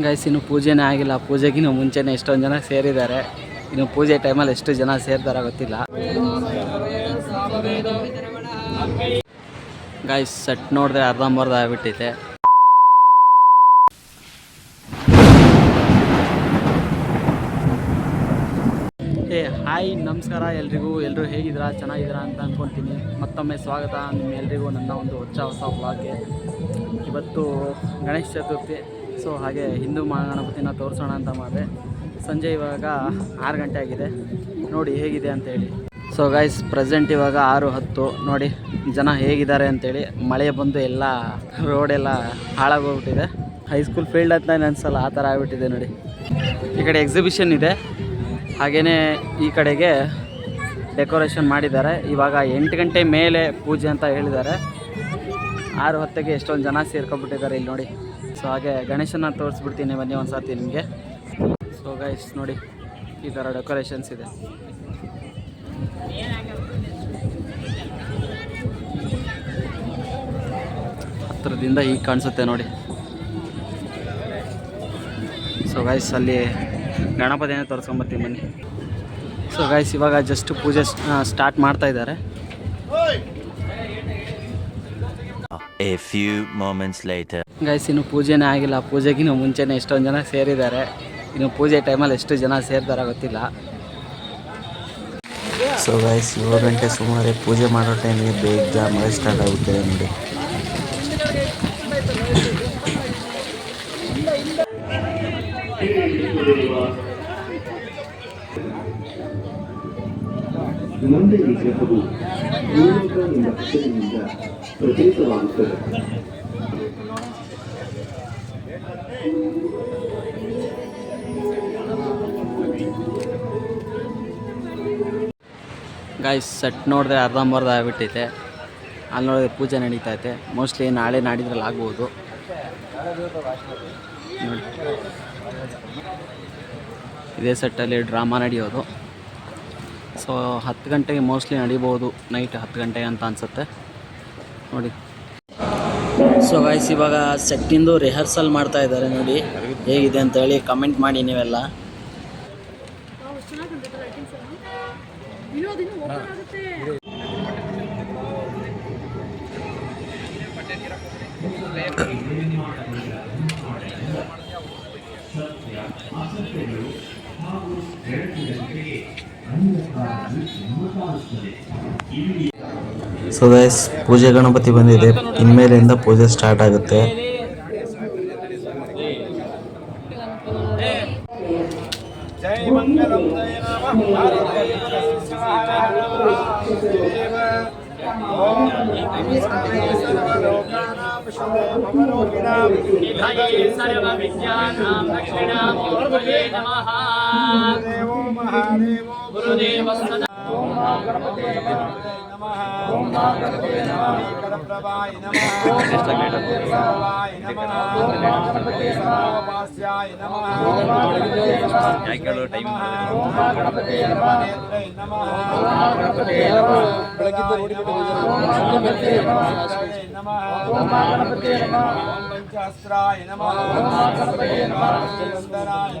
Guys ಇನ್ನು ಪೂಜೆನೇ ಆಗಿಲ್ಲ. ಪೂಜೆಗಿನ್ನ ಮುಂಚೆನೇ ಎಷ್ಟೊಂದು ಜನ ಸೇರಿದ್ದಾರೆ. ಇನ್ನು ಪೂಜೆ ಟೈಮಲ್ಲಿ ಎಷ್ಟು ಜನ ಸೇರ್ತಾರ ಗೊತ್ತಿಲ್ಲ. ಗಾಯ್ಸ್ ಸೆಟ್ ನೋಡಿದ್ರೆ ಅರ್ಧಂಬರ್ಧ ಆಗ್ಬಿಟ್ಟಿದೆ. ಏ ಹಾಯ್ ನಮಸ್ಕಾರ ಎಲ್ರಿಗೂ. ಎಲ್ಲರೂ ಹೇಗಿದ್ದೀರಾ? ಚೆನ್ನಾಗಿದ್ದೀರಾ ಅಂತ ಅಂದ್ಕೊಳ್ತೀನಿ ಮತ್ತೊಮ್ಮೆ ಸ್ವಾಗತ ನಿಮ್ಮ ಎಲ್ರಿಗೂ ನನ್ನ ಒಂದು ಹೊಚ್ಚ ಹೊಸ ಬ್ಲಾಗ್ಗೆ ಇವತ್ತು ಗಣೇಶ ಚತುರ್ಥಿ. ಸೊ ಹಾಗೆ ಹಿಂದೂ ಮಹಾಗಣಪತಿನ ತೋರಿಸೋಣ ಅಂತ ಮಾಡಿದೆ. ಸಂಜೆ ಇವಾಗ ಆರು ಗಂಟೆ ಆಗಿದೆ. ನೋಡಿ ಹೇಗಿದೆ ಅಂತೇಳಿ ಸೊ ಗೈಸ್ ಪ್ರೆಸೆಂಟ್ ಇವಾಗ ಆರು ಹತ್ತು. ನೋಡಿ, ಜನ ಹೇಗಿದ್ದಾರೆ ಅಂತೇಳಿ ಮಳೆ ಬಂದು ಎಲ್ಲ ರೋಡೆಲ್ಲ ಹಾಳಾಗೋಗ್ಬಿಟ್ಟಿದೆ. ಹೈಸ್ಕೂಲ್ ಫೀಲ್ಡ್ ಅಂತ ಅನ್ಸಲ್ಲ, ಆ ಥರ ಆಗಿಬಿಟ್ಟಿದೆ ನೋಡಿ. ಈ ಕಡೆ ಎಕ್ಸಿಬಿಷನ್ ಇದೆ. ಹಾಗೆಯೇ ಈ ಕಡೆಗೆ ಡೆಕೋರೇಷನ್ ಮಾಡಿದ್ದಾರೆ. ಇವಾಗ ಎಂಟು ಗಂಟೆ ಮೇಲೆ ಪೂಜೆ ಅಂತ ಹೇಳಿದ್ದಾರೆ. ಆರು ಹೊತ್ತಿಗೆ ಎಷ್ಟೊಂದು ಜನ ಸೇರ್ಕೊಂಡ್ಬಿಟ್ಟಿದ್ದಾರೆ ಇಲ್ಲಿ ನೋಡಿ. ಸೊ ಹಾಗೆ ಗಣೇಶನ ತೋರಿಸ್ಬಿಡ್ತೀನಿ ಬನ್ನಿ ಒಂದು ಸರ್ತಿ ನಿಮಗೆ. ಸೊ ಗೈಸ್ ನೋಡಿ, ಈ ಥರ ಡೆಕೋರೇಷನ್ಸ್ ಇದೆ. ಹತ್ತಿರದಿಂದ ಈಗ ಕಾಣಿಸುತ್ತೆ ನೋಡಿ. ಸೊ ಗೈಸ್ ಅಲ್ಲಿ ಗಣಪತಿಯನ್ನು ತೋರಿಸ್ಕೊಂಬರ್ತೀನಿ ಬನ್ನಿ. ಸೊ ಗೈಸ್ ಇವಾಗ ಜಸ್ಟ್ ಪೂಜೆ ಸ್ಟಾರ್ಟ್ ಮಾಡ್ತಾ ಇದ್ದಾರೆ. A few moments later. Guys ಇನ್ನು ಪೂಜೆನೇ ಆಗಿಲ್ಲ. ಪೂಜೆಗಿನ ಮುಂಚೆನೇ ಎಷ್ಟೊಂದು ಜನ ಸೇರಿದ್ದಾರೆ. ಇನ್ನು ಪೂಜೆ ಟೈಮಲ್ಲಿ ಎಷ್ಟು ಜನ ಸೇರ್ತಾರ ಗೊತ್ತಿಲ್ಲ. ಸೊ ಗೈಸ್ ಏಳು ಗಂಟೆ ಸುಮಾರು ಪೂಜೆ ಮಾಡೋ ಟೈಮಿಗೆ ಬೇಗ ಮಳೆ ಸ್ಟಾರ್ಟ್ ಆಗುತ್ತೆ ನೋಡಿ. ಮುಂದೆ ಈ ಗ್ರಹವು ಪ್ರತ್ಯೇಕವಾಗುತ್ತದೆ ಗಾಯ್ಸ್ ಸೆಟ್ ನೋಡಿದ್ರೆ ಅರ್ಧಂಬರ್ಧ ಆಗಿಬಿಟ್ಟೈತೆ. ಅಲ್ಲಿ ನೋಡಿದ್ರೆ ಪೂಜೆ ನಡೀತೈತೆ ಮೋಸ್ಟ್ಲಿ ನಾಳೆ ನಾಡಿದ್ರಲ್ಲಿ ಆಗ್ಬೋದು. ನೋಡಿ. ಇದೇ ಸೆಟ್ಟಲ್ಲಿ ಡ್ರಾಮಾ ನಡೆಯೋದು. ಸೊ ಹತ್ತು ಗಂಟೆಗೆ ಮೋಸ್ಟ್ಲಿ ನಡಿಬೋದು. ನೈಟ್ ಹತ್ತು ಗಂಟೆಗೆ ಅಂತ ಅನಿಸುತ್ತೆ. ನೋಡಿ. ಸೊ ಗಾಯ್ಸ್ ಇವಾಗ ಸೆಟ್ಟಿಂದು ರಿಹರ್ಸಲ್ ಮಾಡ್ತಾ ಇದ್ದಾರೆ ನೋಡಿ. ಹೇಗಿದೆ ಅಂತ ಹೇಳಿ ಕಮೆಂಟ್ ಮಾಡಿ ನೀವೆಲ್ಲ. ಸೊ ಗೈಸ್ ಪೂಜೆ ಗಣಪತಿ ಬಂದಿದೆ. ಇನ್ಮೇಲಿಂದ ಪೂಜೆ ಸ್ಟಾರ್ಟ್ ಆಗುತ್ತೆ. ಪಂಚಾಸ್ತ್ರಾಯ ನಮಃ ಸುಂದರಾಯ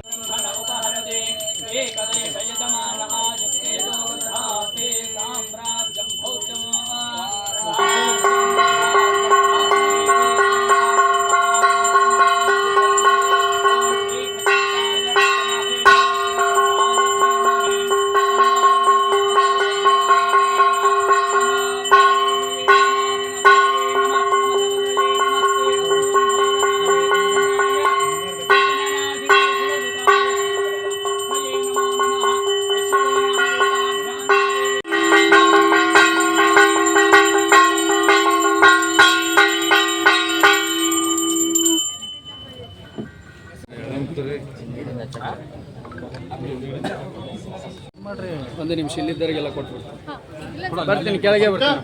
ಒಂದು ನಿಮಿಷ ಇಲ್ಲಿದ್ದವರಿಗೆಲ್ಲ ಕೊಟ್ಬಿಡ್ತೀನಿ ಬರ್ತೀನಿ ಕೆಳಗೆ ಬರ್ತೀನಿ.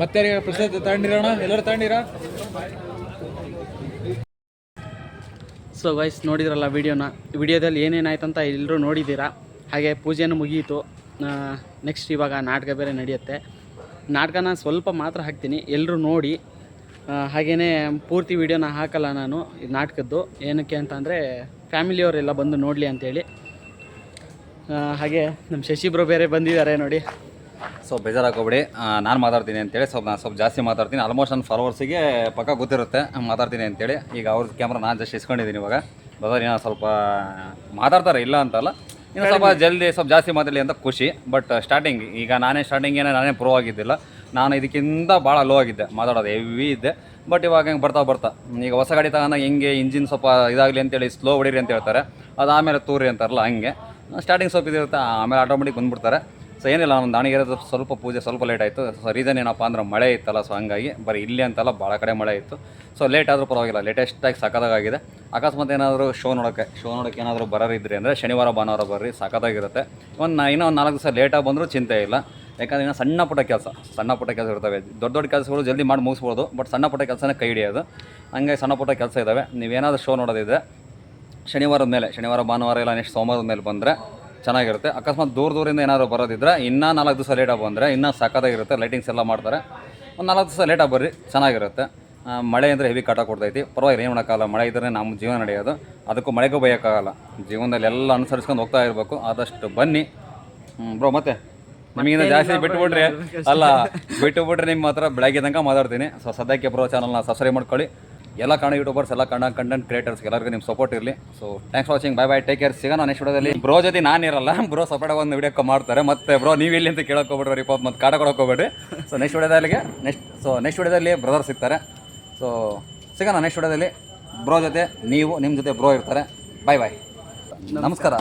ಮತ್ತೆ ಪ್ರಸಾದ ತಗೊಂಡಿರೋಣ ಎಲ್ಲರೂ ತಗೊಂಡಿರಾ? ಸೊ ವೈಸ್ ನೋಡಿದ್ರಲ್ಲ ವಿಡಿಯೋನ? ವಿಡಿಯೋದಲ್ಲಿ ಏನೇನಾಯ್ತಂತ ಅಂತ ಎಲ್ಲರೂ ನೋಡಿದ್ದೀರಾ? ಹಾಗೆ ಪೂಜೆನೂ ಮುಗಿಯಿತು ನೆಕ್ಸ್ಟ್ ಇವಾಗ ನಾಟಕ ಬೇರೆ ನಡೆಯುತ್ತೆ. ನಾಟಕನ ಸ್ವಲ್ಪ ಮಾತ್ರ ಹಾಕ್ತೀನಿ. ಎಲ್ಲರೂ ನೋಡಿ. ಹಾಗೆಯೇ ಪೂರ್ತಿ ವೀಡಿಯೋನ ಹಾಕಲ್ಲ ನಾನು ಈ ನಾಟಕದ್ದು. ಏನಕ್ಕೆ ಅಂತಂದರೆ ಫ್ಯಾಮಿಲಿಯವರೆಲ್ಲ ಬಂದು ನೋಡಲಿ ಅಂತೇಳಿ. ಹಾಗೆ ನಮ್ಮ ಶಶಿ ಬ್ರೋ ಬೇರೆ ಬಂದಿದ್ದಾರೆ ನೋಡಿ. ಸೊ ಬೇಜಾರಾಗೋಗ್ಬಿಡಿ ನಾನು ಮಾತಾಡ್ತೀನಿ ಅಂತೇಳಿ ಸ್ವಲ್ಪ ನಾನು ಸ್ವಲ್ಪ ಜಾಸ್ತಿ ಮಾತಾಡ್ತೀನಿ. ಆಲ್ಮೋಸ್ಟ್ ನನ್ನ ಫಾಲೋವರ್ಸಿಗೆ ಪಕ್ಕ ಗೊತ್ತಿರುತ್ತೆ. ಮಾತಾಡ್ತೀನಿ ಅಂತೇಳಿ. ಈಗ ಅವ್ರ ಕ್ಯಾಮ್ರಾ ನಾನು ಜಸ್ಟ್ ಇಸ್ಕೊಂಡಿದ್ದೀನಿ ಇವಾಗ. ಬ್ರದರ್ ಏನೋ ಸ್ವಲ್ಪ ಮಾತಾಡ್ತಾರೆ ಇಲ್ಲ ಅಂತಲ್ಲ. ಇನ್ನು ಸ್ವಲ್ಪ ಜಲ್ದಿ ಸ್ವಲ್ಪ ಜಾಸ್ತಿ ಮಾತಾಡಲಿ ಅಂತ ಖುಷಿ. ಬಟ್ ಸ್ಟಾರ್ಟಿಂಗ್ ಈಗ ನಾನೇ ಸ್ಟಾರ್ಟಿಂಗ್ ಏನೋ ನಾನೇ ಪ್ರೂವ್ ಆಗಿದ್ದಿಲ್ಲ. ನಾನು ಇದಕ್ಕಿಂತ ಭಾಳ ಲೋ ಆಗಿದ್ದೆ, ಮಾತಾಡೋದು ಹೆವಿ ಇದ್ದೆ. ಬಟ್ ಇವಾಗ ಹೆಂಗೆ ಬರ್ತಾ ಬರ್ತಾ, ಈಗ ಹೊಸ ಗಾಡಿ ತಗೊಂಡಾಗ ಹೆಂಗೆ ಇಂಜಿನ್ ಸ್ವಲ್ಪ ಇದಾಗಲಿ ಅಂತೇಳಿ ಸ್ಲೋ ಹೊಡೀರಿ ಅಂತ ಹೇಳ್ತಾರೆ. ಅದು ಆಮೇಲೆ ತೂರಿ ಅಂತಾರಲ್ಲ ಹಂಗೆ. ಸ್ಟಾರ್ಟಿಂಗ್ ಸ್ವಲ್ಪ ಇದಿರುತ್ತೆ ಆಮೇಲೆ ಆಟೋಮೆಟಿಕ್ ಬಂದುಬಿಡ್ತಾರೆ. ಸೊ ಏನಿಲ್ಲ ನಮ್ಮ ದಾವಣಗೆರೆ ಸ್ವಲ್ಪ ಪೂಜೆ ಸ್ವಲ್ಪ ಲೇಟ್ ಆಯಿತು. ಸೊ ರೀಸನ್ ಏನಪ್ಪ ಅಂದ್ರೆ ಮಳೆ ಇತ್ತಲ್ಲ ಸೊ ಹಂಗಾಗಿ ಬರೀ ಇಲ್ಲಿ ಅಂತಲ್ಲ ಭಾಳ ಕಡೆ ಮಳೆ ಇತ್ತು. ಸೊ ಲೇಟ್ ಆದರೂ ಪರವಾಗಿಲ್ಲ ಲೇಟೆಸ್ಟಾಗಿ ಸಖತ್ತಾಗಿದೆ ಅಕಸ್ಮಾತ್ ಏನಾದರೂ ಶೋ ನೋಡೋಕ್ಕೆ ಶೋ ನೋಡೋಕ್ಕೆ ಏನಾದರೂ ಬರೋರಿದ್ರಿ ಅಂದರೆ ಶನಿವಾರ ಭಾನುವಾರ ಬರ್ರಿ ಸಖತ್ತಾಗಿರುತ್ತೆ ಒಂದು ಇನ್ನೂ ಒಂದು ನಾಲ್ಕು ದಿವಸ ಲೇಟಾಗಿ ಬಂದರೂ ಚಿಂತೆ ಇಲ್ಲ. ಯಾಕಂದ್ರೆ ಇನ್ನೂ ಸಣ್ಣ ಪುಟ್ಟ ಕೆಲಸ, ಸಣ್ಣ ಪುಟ್ಟ ಕೆಲಸ ಇರ್ತವೆ. ದೊಡ್ಡ ದೊಡ್ಡ ಕೆಲಸಗಳು ಜಲ್ದಿ ಮಾಡಿ ಮುಗಿಸ್ಬೋದು ಬಟ್ ಸಣ್ಣ ಪುಟ್ಟ ಕೆಲಸನೇ ಕೈ ಹಿಡಿಯೋದು. ಹಂಗಾಗಿ ಸಣ್ಣ ಪುಟ್ಟ ಕೆಲಸ ಇದ್ದಾವೆ ನೀವೇನಾದರೂ ಶೋ ನೋಡೋದಿದೆ ಶನಿವಾರದ ಮೇಲೆ, ಶನಿವಾರ, ಭಾನುವಾರ ಇಲ್ಲ ನೆಕ್ಸ್ಟ್ ಸೋಮವಾರದ ಮೇಲೆ ಬಂದರೆ ಚೆನ್ನಾಗಿರುತ್ತೆ. ಅಕಸ್ಮಾತ್ ದೂರ ದೂರಿಂದ ಏನಾದರೂ ಬರೋದಿದ್ರೆ ಇನ್ನೂ ನಾಲ್ಕು ದಿವಸ ಲೇಟಾಗಿ ಬಂದರೆ ಇನ್ನೂ ಸಕ್ಕತ್ತಾಗಿರುತ್ತೆ ಲೈಟಿಂಗ್ಸ್ ಎಲ್ಲ ಮಾಡ್ತಾರೆ. ಒಂದು ನಾಲ್ಕು ದಿವಸ ಲೇಟಾಗಿ ಬರ್ರಿ, ಚೆನ್ನಾಗಿರುತ್ತೆ. ಮಳೆ ಅಂದರೆ ಹೆವಿ ಕಾಟ ಕೊಡ್ತೈತಿ. ಪರವಾಗಿಲ್ಲ, ಏನು ಮಾಡೋಕ್ಕಾಗಲ್ಲ. ಮಳೆ ಇದ್ದರೆ ನಮ್ಮ ಜೀವನ ನಡೆಯೋದು. ಅದಕ್ಕೂ ಮಳೆಗೂ ಬೈಯೋಕ್ಕಾಗಲ್ಲ ಜೀವನದಲ್ಲಿ ಎಲ್ಲ ಅನುಸರಿಸ್ಕೊಂಡು ಹೋಗ್ತಾ ಇರಬೇಕು. ಆದಷ್ಟು ಬನ್ನಿ. ಬ್ರೋ ಮತ್ತೆ? ನಿಮಗಿಂತ ಜಾಸ್ತಿ ಬಿಟ್ಟು ಬಿಡ್ರಿ ಅಲ್ಲ ಬಿಟ್ಟು ಬಿಟ್ರೆ ನಿಮ್ಮ ಹತ್ರ ಬೆಳಗ್ಗೆ ತನಕ ಮಾತಾಡ್ತೀನಿ. ಸೊ ಸದ್ಯಕ್ಕೆ ಪ್ರೋ ಚಾನಲ್ನ ಸಬ್ಸ್ಕ್ರೈಬ್ ಮಾಡ್ಕೊಳ್ಳಿ. ಎಲ್ಲ ಕನ್ನಡ ಯೂಟ್ಯೂಬರ್ಸ್ ಎಲ್ಲ ಕನ್ನಡ ಕಂಟೆಂಟ್ ಕ್ರಿಯೇಟರ್ಸ್ ಎಲ್ಲರಿಗೂ ನಿಮ್ಮ ಸಪೋರ್ಟ್ ಇರಲಿ. So thanks watching bye bye take care ಸಿಗೋಣ ನೆಕ್ಸ್ಟ್ ವಿಡಿಯೋದಲ್ಲಿ ಬ್ರೋ ಜೊತೆ ನಾನು ಇರಲ್ಲ. ಬ್ರೋ ಸಪರೇಟ್ ಒಂದು ವಿಡಿಯೋ ಮಾಡ್ತಾರೆ. ಮತ್ತೆ ಬ್ರೋ ನೀವು ಇಲ್ಲಿ ಅಂತ ಕೇಳೋಕೆ ಹೋಗ್ಬಿಡ್ರಿ ಪಾಪ ಮತ್ತೆ ಕಾಟ ಕೊಡೋಕೆ ಹೋಗ್ಬೇಡ್ರಿ. ಸೊ ನೆಕ್ಸ್ಟ್ ವಿಡಿಯೋದಲ್ಲಿಗೆ ನೆಕ್ಸ್ಟ್ ಸೊ ನೆಕ್ಸ್ಟ್ ವಿಡಿಯೋದಲ್ಲಿ ಬ್ರದರ್ ಸಿಗ್ತಾರೆ. ಸೊ ಸಿಗೋಣ ನೆಕ್ಸ್ಟ್ ವಿಡಿಯೋದಲ್ಲಿ ಬ್ರೋ ಜೊತೆ ನೀವು ನಿಮ್ಮ ಜೊತೆ ಬ್ರೋ ಇರ್ತಾರೆ. ಬಾಯ್ ಬಾಯ್ ನಮಸ್ಕಾರ.